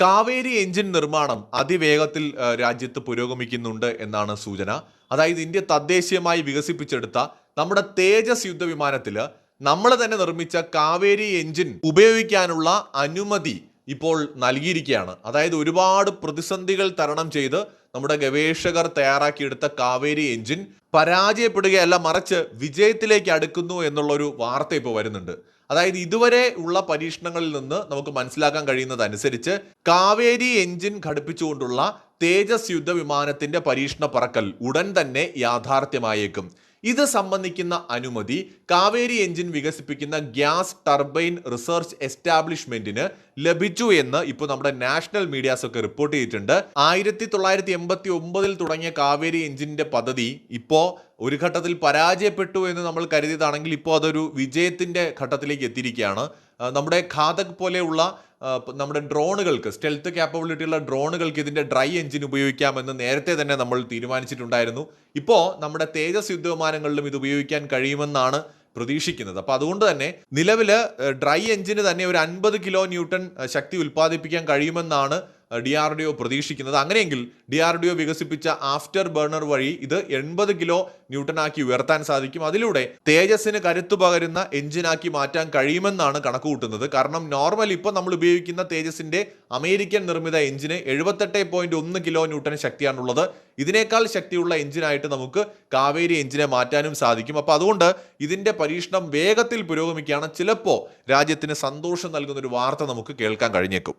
Kaveri engine നിർമ്മാണം അതിവേഗത്തിൽ രാജ്യത്ത് പുരോഗമിക്കുന്നുണ്ട് എന്നാണ് സൂചന. അതായത് ഇന്ത്യ തദ്ദേശീയമായി വികസിപ്പിച്ചെടുത്ത നമ്മുടെ തേജസ് യുദ്ധവിമാനത്തിൽ നമ്മൾ തന്നെ നിർമ്മിച്ച കാവേരി എഞ്ചിൻ ഉപയോഗിക്കാനുള്ള അനുമതി ഇപ്പോൾ നൽകിയിരിക്കുകയാണ്. അതായത് ഒരുപാട് പ്രതിസന്ധികൾ തരണം ചെയ്ത് നമ്മുടെ ഗവേഷകർ തയ്യാറാക്കിയെടുത്ത കാവേരി എഞ്ചിൻ പരാജയപ്പെടുകയല്ല മറിച്ച് വിജയത്തിലേക്ക് അടുക്കുന്നു എന്നുള്ളൊരു വാർത്ത ഇപ്പോൾ വരുന്നുണ്ട്. അതായത് ഇതുവരെ ഉള്ള പരീക്ഷണങ്ങളിൽ നിന്ന് നമുക്ക് മനസ്സിലാക്കാൻ കഴിയുന്നതനുസരിച്ച് കാവേരി എഞ്ചിൻ ഘടിപ്പിച്ചുകൊണ്ടുള്ള തേജസ് യുദ്ധ വിമാനത്തിന്റെ പരീക്ഷണ പറക്കൽ ഉടൻ തന്നെ യാഥാർത്ഥ്യമായേക്കും. ഇത് സംബന്ധിക്കുന്ന അനുമതി കാവേരി എഞ്ചിൻ വികസിപ്പിക്കുന്ന ഗ്യാസ് ടർബൈൻ റിസർച്ച് എസ്റ്റാബ്ലിഷ്മെന്റിന് ലഭിച്ചു എന്ന് ഇപ്പോൾ നമ്മുടെ നാഷണൽ മീഡിയാസ് ഒക്കെ റിപ്പോർട്ട് ചെയ്തിട്ടുണ്ട്. ആയിരത്തി തൊള്ളായിരത്തി എൺപത്തി ഒമ്പതിൽ തുടങ്ങിയ കാവേരി എഞ്ചിന്റെ പദ്ധതി ഇപ്പോൾ ഒരു ഘട്ടത്തിൽ പരാജയപ്പെട്ടു എന്ന് നമ്മൾ കരുതിയതാണെങ്കിൽ ഇപ്പോൾ അതൊരു വിജയത്തിന്റെ ഘട്ടത്തിലേക്ക് എത്തിയിരിക്കുകയാണ്. നമ്മുടെ ഖാതക് പോലെയുള്ള നമ്മുടെ ഡ്രോണുകൾക്ക് സ്റ്റെൽത്ത് ക്യാപ്പബിലിറ്റിയുള്ള ഡ്രോണുകൾക്ക് ഇതിന്റെ ഡ്രൈ എഞ്ചിൻ ഉപയോഗിക്കാമെന്ന് നേരത്തെ തന്നെ നമ്മൾ തീരുമാനിച്ചിട്ടുണ്ടായിരുന്നു. ഇപ്പോൾ നമ്മുടെ തേജസ് യുദ്ധവിമാനങ്ങളിലും ഇത് ഉപയോഗിക്കാൻ കഴിയുമെന്നാണ് പ്രതീക്ഷിക്കുന്നത്. അപ്പോൾ അതുകൊണ്ട് തന്നെ നിലവിൽ ഡ്രൈ എഞ്ചിന് തന്നെ ഒരു അൻപത് കിലോ ന്യൂട്ടൺ ശക്തി ഉൽപ്പാദിപ്പിക്കാൻ കഴിയുമെന്നാണ് ഡി ആർ ഡി ഒ പ്രതീക്ഷിക്കുന്നത്. അങ്ങനെയെങ്കിൽ ഡി ആർ ഡി ഒ വികസിപ്പിച്ച ആഫ്റ്റർ ബർണർ വഴി ഇത് എൺപത് കിലോ ന്യൂട്ടനാക്കി ഉയർത്താൻ സാധിക്കും. അതിലൂടെ തേജസ്സിന് കരുത്തു പകരുന്ന എഞ്ചിനാക്കി മാറ്റാൻ കഴിയുമെന്നാണ് കണക്കുകൂട്ടുന്നത്. കാരണം നോർമൽ ഇപ്പോൾ നമ്മൾ ഉപയോഗിക്കുന്ന തേജസിന്റെ അമേരിക്കൻ നിർമ്മിത എഞ്ചിന് എഴുപത്തെട്ട് പോയിന്റ് ഒന്ന് കിലോ ന്യൂട്ടൺ ശക്തിയാണുള്ളത്. ഇതിനേക്കാൾ ശക്തിയുള്ള എഞ്ചിനായിട്ട് നമുക്ക് കാവേരി എഞ്ചിനെ മാറ്റാനും സാധിക്കും. അപ്പോൾ അതുകൊണ്ട് ഇതിന്റെ പരീക്ഷണം വേഗത്തിൽ പുരോഗമിക്കുകയാണ്. ചിലപ്പോൾ രാജ്യത്തിന് സന്തോഷം നൽകുന്ന ഒരു വാർത്ത നമുക്ക് കേൾക്കാൻ കഴിഞ്ഞേക്കും.